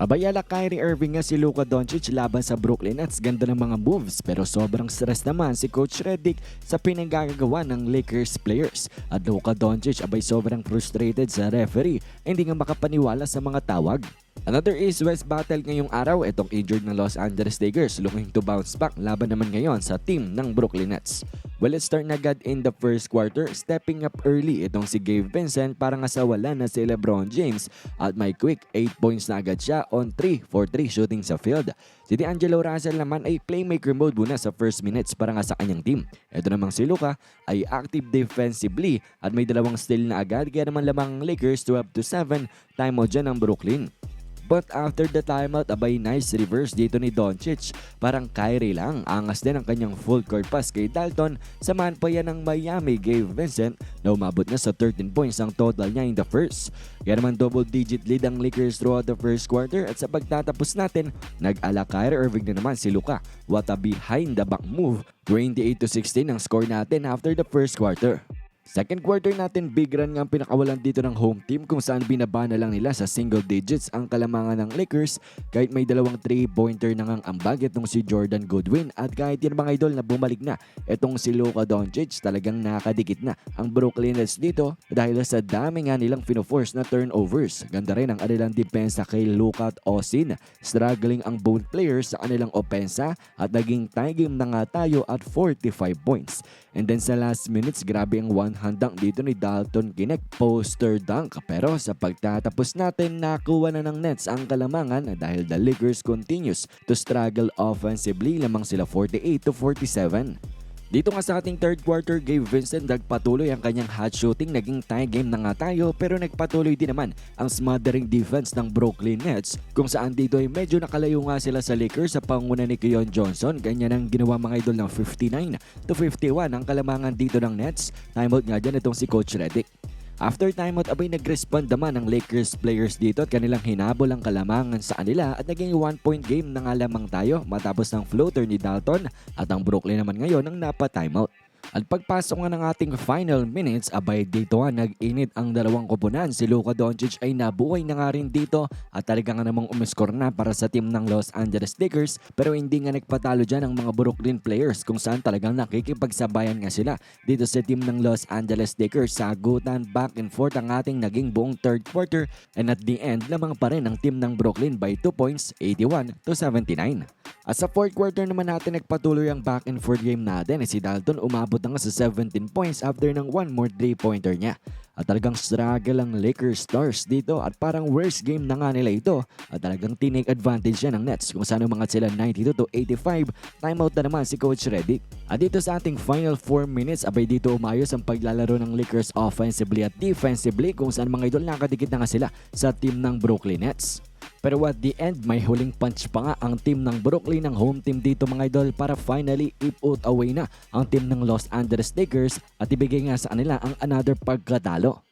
Abayala Kyrie Irving nga si Luka Doncic laban sa Brooklyn Nets. Ganda ng mga moves pero sobrang stress naman si Coach Redick sa pinanggagawa ng Lakers players. At Luka Doncic abay sobrang frustrated sa referee. Hindi nga makapaniwala sa mga tawag. Another East-West battle ngayong araw. Itong injured ng Los Angeles Lakers looking to bounce back laban naman ngayon sa team ng Brooklyn Nets. Well, let's start na agad in the first quarter. Stepping up early itong si Gabe Vincent para nga sa wala na si LeBron James. At may quick 8 points na agad siya on 3 for 3 shooting sa field. Si D'Angelo Russell naman ay playmaker mode muna sa first minutes para nga sa kanyang team. Ito namang si Luka ay active defensively at may dalawang steal na agad kaya naman lamang Lakers 12 to 7 time out dyan ng Brooklyn. But after the timeout, abay nice reverse dito ni Doncic. Parang Kyrie lang. Angas din ang kanyang full court pass kay Dalton. Samahan pa yan ng Miami Gabe Vincent na umabot na sa 13 points ang total niya in the first. Kaya naman double digit lead ang Lakers throughout the first quarter at sa pagtatapos natin, nag-ala Kyrie Irving na naman si Luka. What a behind the back move. 28 to 16 ang score natin after the first quarter. Second quarter natin, big run nga ang pinakawalan dito ng home team kung saan binabana lang nila sa single digits ang kalamangan ng Lakers kahit may dalawang 3-pointer na ngang ambag itong si Jordan Goodwin at kahit yan mga idol na bumalik na itong si Luka Doncic talagang nakadikit na ang Brooklyn Nets dito dahil sa dami nga nilang finoforce na turnovers. Ganda rin ang anilang depensa kay Luka at Austin. Struggling ang both players sa kanilang opensa at naging tie game na nga tayo at 45 points. And then sa last minutes, grabe ang 100 handang dito ni Dalton Ginek poster dunk pero sa pagtatapos natin nakuha na ng Nets ang kalamangan dahil the Lakers continues to struggle offensively lamang sila 48 to 47. Dito nga sa ating third quarter, Gabe Vincent nagpatuloy ang kanyang hot shooting. Naging tie game na nga tayo pero nagpatuloy din naman ang smothering defense ng Brooklyn Nets kung saan dito ay medyo nakalayo nga sila sa Lakers sa panguna ni Keon Johnson. Ganyan ang ginawa mga idol ng 59 to 51 ang kalamangan dito ng Nets. Timeout nga dyan itong si Coach Redick. After timeout, abay nag-respond naman ang Lakers players dito at kanilang hinabol ang kalamangan sa kanila at naging one point game na nga lamang tayo matapos ng floater ni Dalton at ang Brooklyn naman ngayon ang napa-timeout. At pagpasok nga ng ating final minutes, abay dito nga nag-init ang dalawang koponan. Si Luka Doncic ay nabuhay na nga rin dito at talaga nga namang umiskor na para sa team ng Los Angeles Lakers pero hindi nga nagpatalo dyan ang mga Brooklyn players kung saan talagang nakikipagsabayan nga sila dito sa team ng Los Angeles Lakers. Sagutan back and forth ang ating naging buong third quarter and at the end lamang pa rin ang team ng Brooklyn by 2 points 81 to 79. At sa fourth quarter naman natin nagpatuloy ang back and forth game natin. Eh, Si Dalton umabot na nga sa 17 points after ng one more 3-pointer niya. At talagang struggle ang Lakers stars dito at parang worst game na nga nila ito. At talagang tinake advantage yan ng Nets kung saan mga sila 92 to 85. Timeout na naman si Coach Redick. At dito sa ating final 4 minutes, abay dito umayos ang paglalaro ng Lakers offensively at defensively kung saan mga idol nakadikit na nga sila sa team ng Brooklyn Nets. Pero at the end, may huling punch pa nga ang team ng Brooklyn ng home team dito mga idol para finally iput away na ang team ng Los Angeles Lakers at ibigay nga sa kanila ang another pagkatalo.